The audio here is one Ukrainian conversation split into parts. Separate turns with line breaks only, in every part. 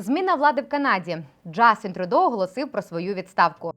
Зміна влади в Канаді. Джастін Трудо оголосив про свою відставку.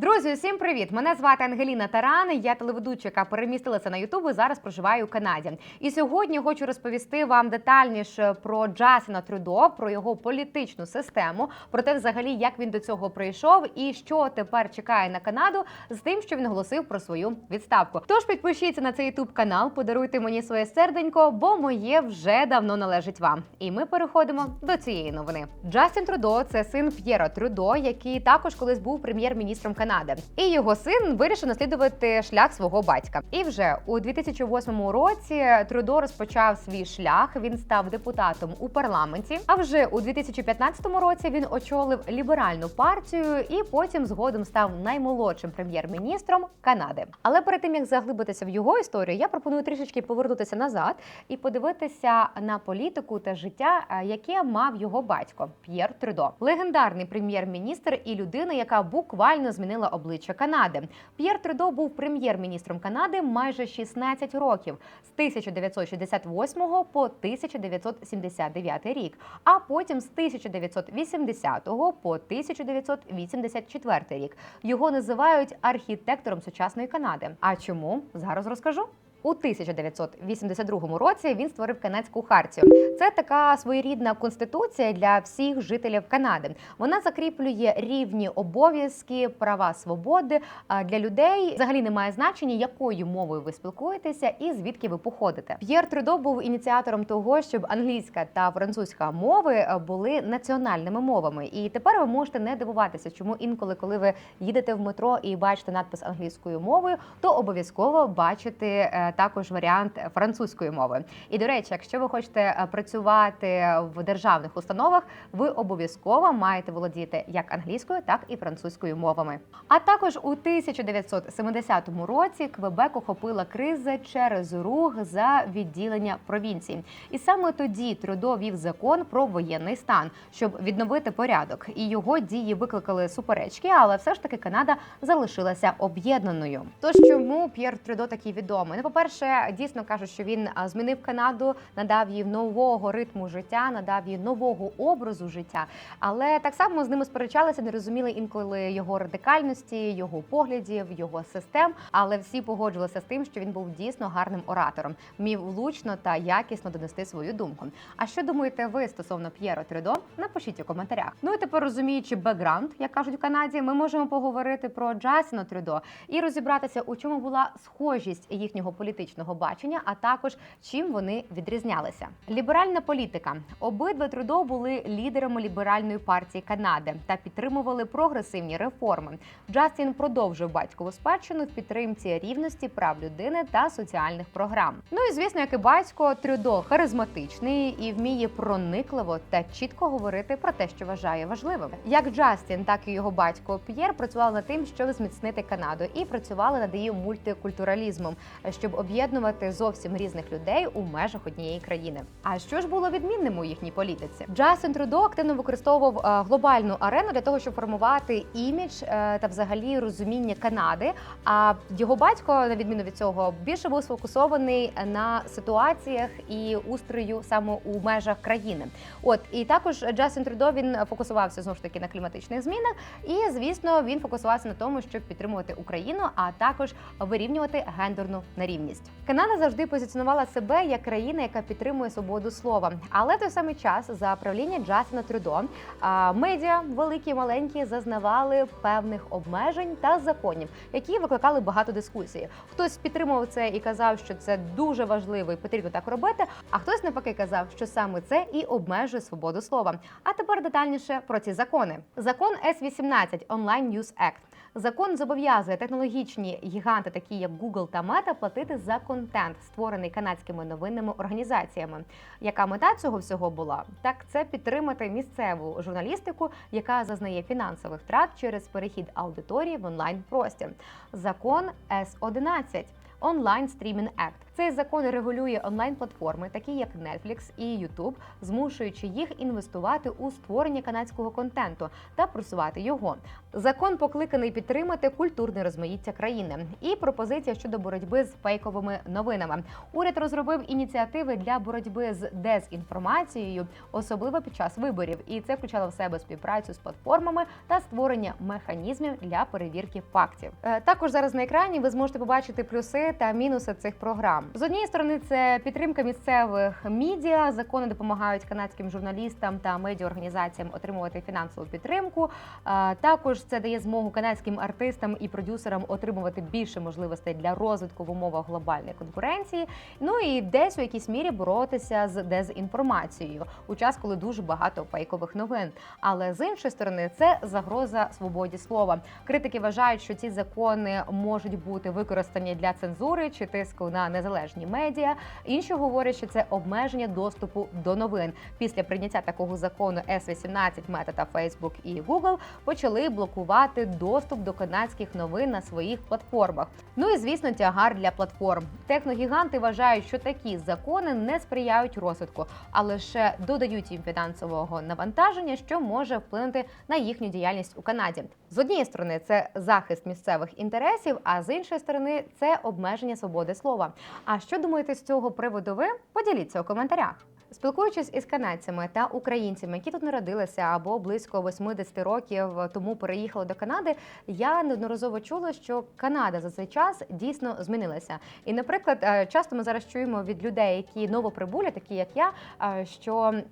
Друзі, усім привіт! Мене звати Ангеліна Таран. Я телеведуча, яка перемістилася на Ютуб і зараз проживаю у Канаді. І сьогодні хочу розповісти вам детальніше про Джастіна Трудо, про його політичну систему, про те, взагалі, як він до цього прийшов і що тепер чекає на Канаду з тим, що він оголосив про свою відставку. Тож підпишіться на цей Ютуб канал, подаруйте мені своє серденько, бо моє вже давно належить вам. І ми переходимо до цієї новини. Джастін Трудо це син П'єра Трудо, який також колись був прем'єр-міністром Канади. І його син вирішив наслідувати шлях свого батька. І вже у 2008 році Трудо розпочав свій шлях. Він став депутатом у парламенті. А вже у 2015 році він очолив ліберальну партію і потім згодом став наймолодшим прем'єр-міністром Канади. Але перед тим як заглибитися в його історію, я пропоную трішечки повернутися назад і подивитися на політику та життя, е, яке мав його батько П'єр Трудо, легендарний прем'єр-міністр і людина, яка буквально змінила обличчя Канади. П'єр Трудо був прем'єр-міністром Канади майже 16 років з 1968 по 1979 рік, а потім з 1980 по 1984 рік. Його називають архітектором сучасної Канади. А чому зараз розкажу? У 1982 році він створив канадську хартію. Це така своєрідна конституція для всіх жителів Канади. Вона закріплює рівні обов'язки, права свободи для людей. Взагалі немає значення, якою мовою ви спілкуєтеся і звідки ви походите. П'єр Трюдо був ініціатором того, щоб англійська та французька мови були національними мовами. І тепер ви можете не дивуватися, чому інколи, коли ви їдете в метро і бачите надпис англійською мовою, то обов'язково бачите е, також варіант французької мови. І до речі, якщо ви хочете е, працювати в державних установах, ви обов'язково маєте володіти як англійською, так і французькою мовами. А також у 1970 році Квебек охопила криза через рух за відділення провінції. І саме тоді Трудо вів закон про воєнний стан, щоб відновити порядок. І його дії викликали суперечки, але все ж таки Канада залишилася об'єднаною. Тож чому П'єр Трудо такий відомий? Ну, по-перше, дійсно кажуть, що він змінив Канаду, надав їй нового ритму життя, надав їй нового образу життя. Але так само з ними сперечалися, не розуміли інколи його радикальності, його поглядів, його систем. Але всі погоджувалися з тим, що він був дійсно гарним оратором, вмів влучно та якісно донести свою думку. А що думаєте ви стосовно П'єро Трюдо? Напишіть у коментарях. Ну і тепер розуміючи бекграунд, як кажуть у Канаді, ми можемо поговорити про Джастіна Трюдо і розібратися, у чому була схожість їхнього політичного бачення, а також чим вони відрізнялися. Ліберальна політика. Обидва Трудо були лідерами ліберальної партії Канади та підтримували прогресивні реформи. Джастін продовжив батькову спадщину в підтримці рівності прав людини та соціальних програм. Ну і звісно, як і батько, Трюдо харизматичний і вміє проникливо та чітко говорити про те, що вважає важливим. Як Джастін, так і його батько П'єр працювали над тим, щоб зміцнити Канаду, і працювали над її мультикультуралізмом, щоб об'єднувати зовсім різних людей у межах однієї країни. А що ж було відмінним у їхній політиці? Джастін Трудо активно використовував е, глобальну арену для того, щоб формувати імідж е, та взагалі розуміння Канади. А його батько, на відміну від цього, більше був сфокусований на ситуаціях і устрою саме у межах країни. От і також Джастін Трудо він фокусувався знову ж таки на кліматичних змінах. І звісно, він фокусувався на тому, щоб підтримувати Україну, а також вирівнювати гендерну нерівність. Канада завжди позиціонувала себе як країна, яка підтримує свободу слова. Але в той самий час за правління Джастіна Трюдо медіа, великі і маленькі, зазнавали певних обмежень та законів, які викликали багато дискусій. Хтось підтримував це і казав, що це дуже важливо і потрібно так робити. А хтось навпаки казав, що саме це і обмежує свободу слова. А тепер детальніше про ці закони. Закон С-18 Online News Act. Закон зобов'язує технологічні гіганти, такі як Google та Meta, платити за контент, створений канадськими новинними організаціями. Яка мета цього всього була? Так це підтримати місцеву журналістику, яка зазнає фінансових втрат через перехід аудиторії в онлайн простір. Закон С-11 онлайн стрімін Act. Цей закон регулює онлайн-платформи, такі як Netflix і YouTube, змушуючи їх інвестувати у створення канадського контенту та просувати його. Закон покликаний підтримати культурне розмаїття країни і пропозиція щодо боротьби з фейковими новинами. Уряд розробив ініціативи для боротьби з дезінформацією, особливо під час виборів, і це включало в себе співпрацю з платформами та створення механізмів для перевірки фактів. Е, Також зараз на екрані ви зможете побачити плюси та мінуси цих програм. З однієї сторони, це підтримка місцевих медіа. Закони допомагають канадським журналістам та медіаорганізаціям отримувати фінансову підтримку. Е, Також це дає змогу канадським артистам і продюсерам отримувати більше можливостей для розвитку в умовах глобальної конкуренції. Ну і десь у якійсь мірі боротися з дезінформацією у час, коли дуже багато фейкових новин. Але з іншої сторони, це загроза свободі слова. Критики вважають, що ці закони можуть бути використані для цензури чи тиску на незалежні медіа. Інші говорять, що це обмеження доступу до новин. Після прийняття такого закону S-18 Мета та Facebook і Google почали блокувати доступ до канадських новин на своїх платформах. Ну і звісно, тягар для платформ. Техногіганти вважають, що такі закони не сприяють розвитку, а лише додають їм фінансового навантаження, що може вплинути на їхню діяльність у Канаді. З однієї сторони, це захист місцевих інтересів, а з іншої сторони, це обмеження свободи слова. А що думаєте з цього приводу? Ви поділіться у коментарях. Спілкуючись із канадцями та українцями, які тут народилися або близько 80 років тому переїхали до Канади, я неодноразово чула, що Канада за цей час дійсно змінилася. І, наприклад, е, часто ми зараз чуємо від людей, які новоприбулі, такі як я, е, що е,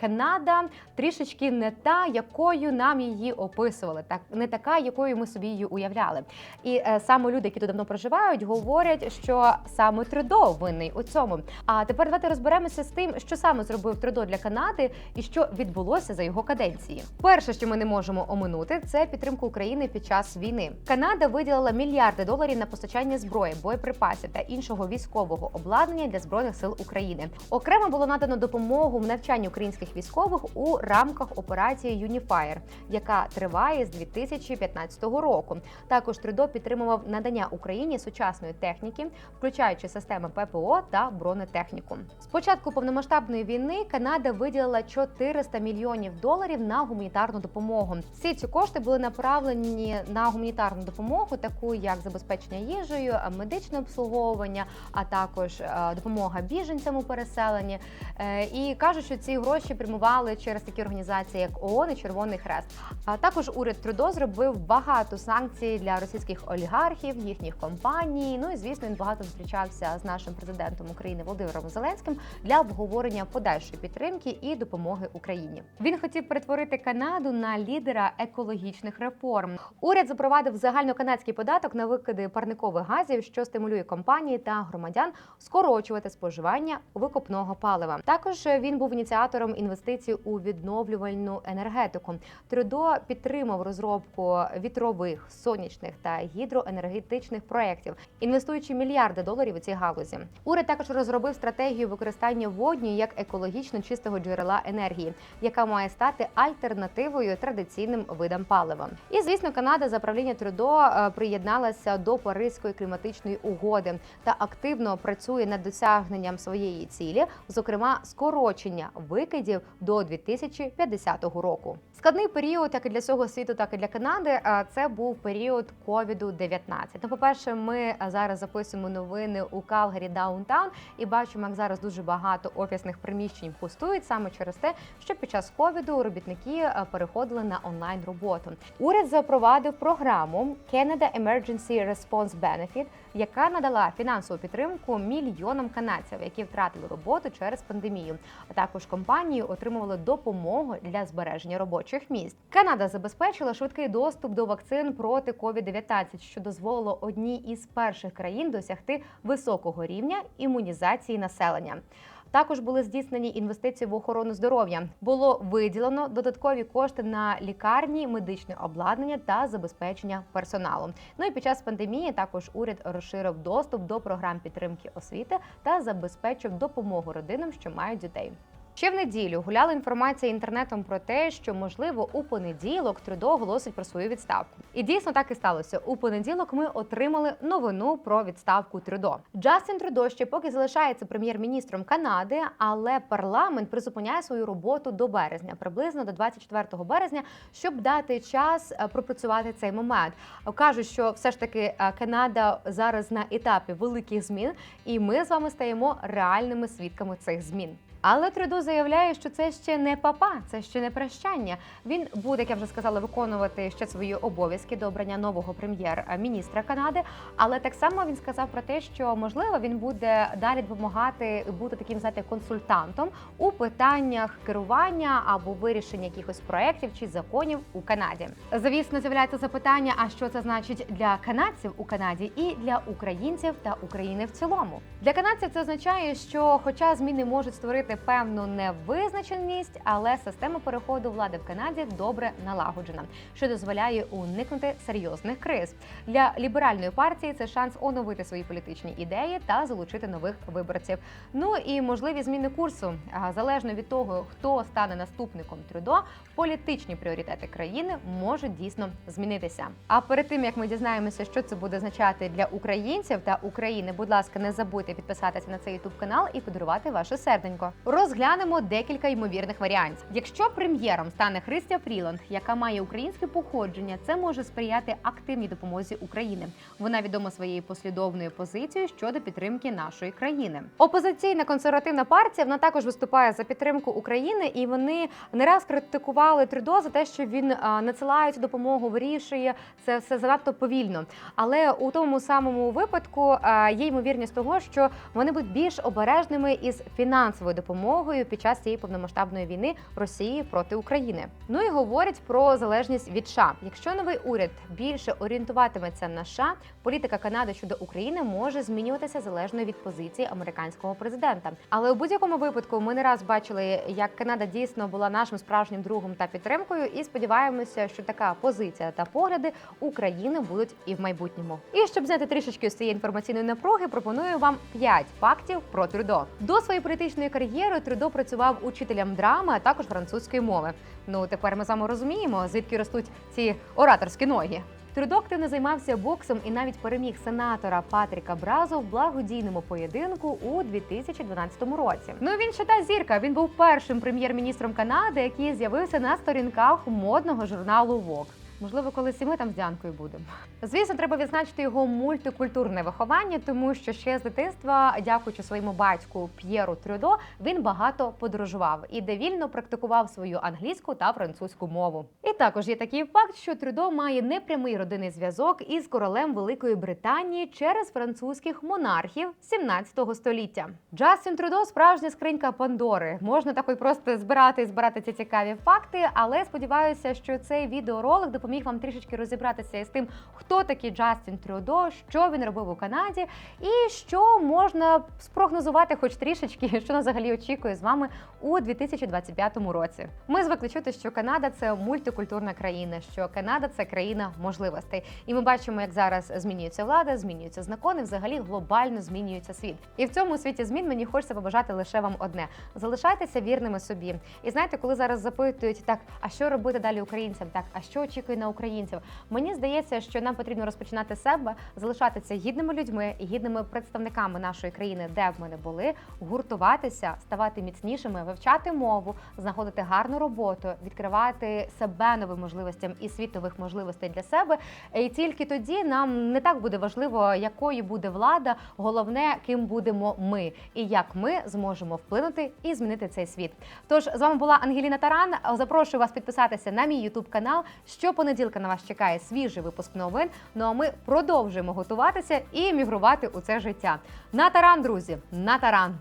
Канада трішечки не та, якою нам її описували, так не така, якою ми собі її уявляли. І е, саме люди, які тут давно проживають, говорять, що саме Трюдо винний у цьому. А тепер давайте розберемося з тим, що саме зробив Трюдо для Канади і що відбулося за його каденції. Перше, що ми не можемо оминути, це підтримку України під час війни. Канада виділила мільярди доларів на постачання зброї, боєприпасів та іншого військового обладнання для збройних сил України. Окремо було надано допомогу в навчанні українських військових у рамках операції Юніфаєр, яка триває з 2015 року. Також Трюдо підтримував надання Україні сучасної техніки, включаючи системи ППО та бронетехніку. Спочатку повномасштабної війни Канада виділила 400 мільйонів доларів на гуманітарну допомогу. Всі ці кошти були направлені на гуманітарну допомогу, таку як забезпечення їжею, медичне обслуговування, а також е, допомога біженцям у переселенні. Е, І кажуть, що ці гроші прямували через такі організації, як ООН і Червоний Хрест. А також уряд Трудо зробив багато санкцій для російських олігархів, їхніх компаній. Ну і звісно, він багато зустрічався з нашим президентом України Володимиром Зеленським для обговорення подальшої підтримки і допомоги Україні. Він хотів перетворити Канаду на лідера екологічних реформ. Уряд запровадив загальноканадський податок на викиди парникових газів, що стимулює компанії та громадян скорочувати споживання викопного палива. Також він був ініціатором інвестицій у відновлювальну енергетику. Трюдо підтримав розробку вітрових, сонячних та гідроенергетичних проєктів, інвестуючи мільярди доларів у ці галузі. Уряд також розробив стратегію використання водню як екологічно чистого джерела енергії, яка має стати альтернативою традиційним видам палива. І звісно, Канада за правління Трюдо е, приєдналася до Паризької кліматичної угоди та активно працює над досягненням своєї цілі, зокрема скорочення викидів до 2050 року. Складний період, як і для всього світу, так і для Канади. е, Це був період ковіду 19 Ну, по перше, ми зараз записуємо новини у Калгарі Даунтаун і бачимо, як зараз дуже багато офісних приміщень пустують саме через те, що під час ковіду робітники е, переходили на онлайн роботу. Уряд запровадив програму Canada Emergency Response Benefit, яка надала фінансову підтримку мільйонам канадців, які втратили роботу через пандемію. А також компанії отримували допомогу для збереження робочих місць. Канада забезпечила швидкий доступ до вакцин проти COVID-19, що дозволило одній із перших країн досягти високого рівня імунізації населення. Також були здійснені інвестиції в охорону здоров'я. Було виділено додаткові кошти на лікарні, медичне обладнання та забезпечення персоналу. Ну і під час пандемії також уряд розширив доступ до програм підтримки освіти та забезпечив допомогу родинам, що мають дітей. Ще в неділю гуляла інформація інтернетом про те, що можливо у понеділок Трюдо оголосить про свою відставку. І дійсно так і сталося. У понеділок ми отримали новину про відставку Трюдо. Джастін Трюдо ще поки залишається прем'єр-міністром Канади, але парламент призупиняє свою роботу до березня, приблизно до 24 березня, щоб дати час е, пропрацювати цей момент. Кажуть, що все ж таки е, Канада зараз на етапі великих змін, і ми з вами стаємо реальними свідками цих змін. Але Трюдо заявляє, що це ще не папа, це ще не прощання. Він буде, як я вже сказала, виконувати ще свої обов'язки до обрання нового прем'єр-міністра Канади. Але так само він сказав про те, що можливо він буде далі допомагати бути таким знаєте, консультантом у питаннях керування або вирішення якихось проєктів чи законів у Канаді. Звісно, з'являється запитання: а що це значить для канадців у Канаді і для українців та України в цілому? Для канадців це означає, що, хоча зміни можуть створити певну невизначеність, але система переходу влади в Канаді добре налагоджена, що дозволяє уникнути серйозних криз. Для ліберальної партії це шанс оновити свої політичні ідеї та залучити нових виборців. Ну і можливі зміни курсу залежно від того, хто стане наступником Трюдо, політичні пріоритети країни можуть дійсно змінитися. А перед тим як ми дізнаємося, що це буде означати для українців та України, будь ласка, не забудьте підписатися на цей ютуб канал і подарувати ваше серденько. Розглянемо декілька ймовірних варіантів. Якщо прем'єром стане Христя Фріланд, яка має українське походження, це може сприяти активній допомозі України. Вона відома своєю послідовною позицією щодо підтримки нашої країни. Опозиційна консервативна партія вона також виступає за підтримку України, і вони не раз критикували Трюдо за те, що він надсилає цю допомогу, вирішує це все занадто повільно. Але у тому самому випадку є ймовірність того, що вони будуть більш обережними із фінансовою допомогою під час цієї повномасштабної війни Росії проти України. Ну і говорять про залежність від США. Якщо новий уряд більше орієнтуватиметься на США, політика Канади щодо України може змінюватися залежно від позиції американського президента. Але у будь-якому випадку ми не раз бачили, як Канада дійсно була нашим справжнім другом та підтримкою, і сподіваємося, що така позиція та погляди України будуть і в майбутньому. І щоб зняти трішечки з цієї інформаційної напруги, пропоную вам 5 фактів про Трюдо. До своєї політичної кар'єри Трюдо працював учителем драми, а також французької мови. Ну тепер ми з вами розуміємо, звідки ростуть ці ораторські ноги. Трюдо активно займався боксом і навіть переміг сенатора Патріка Бразу в благодійному поєдинку у 2012 році. Ну він ще та зірка. Він був першим прем'єр-міністром Канади, який з'явився на сторінках модного журналу Vogue. Можливо, колись і ми там з Дянкою будемо. Звісно, треба відзначити його мультикультурне виховання, тому що ще з дитинства, дякуючи своєму батьку П'єру Трюдо, він багато подорожував і де вільно практикував свою англійську та французьку мову. І також є такий факт, що Трюдо має непрямий родинний зв'язок із королем Великої Британії через французьких монархів 17 століття. Джастін Трюдо справжня скринька Пандори. Можна такої просто збирати і збирати ці цікаві факти, але сподіваюся, що цей відеоролик допоміг вам трішечки розібратися із тим, хто такий Джастін Трюдо, що він робив у Канаді, і що можна спрогнозувати, хоч трішечки, що нас взагалі очікує з вами у 2025 році. Ми звикли чути, що Канада це мультикультурна країна, що Канада це країна можливостей. І ми бачимо, як зараз змінюється влада, змінюються закони, взагалі глобально змінюється світ. І в цьому світі змін мені хочеться побажати лише вам одне: залишайтеся вірними собі. І знаєте, коли зараз запитують так, а що робити далі українцям? Так, а що очікує на українців? Мені здається, що нам потрібно розпочинати себе, залишатися гідними людьми гідними представниками нашої країни, де б ми не були, гуртуватися, ставати міцнішими, вивчати мову, знаходити гарну роботу, відкривати себе новим можливостям і світ нових можливостей для себе. І тільки тоді нам не так буде важливо, якою буде влада, головне, ким будемо ми, і як ми зможемо вплинути і змінити цей світ. Тож з вами була Ангеліна Таран. Запрошую вас підписатися на мій Ютуб канал. Щопонеділка на вас чекає свіжий випуск новин. Ну а ми продовжуємо готуватися і мігрувати у це життя. На таран, друзі, на таран.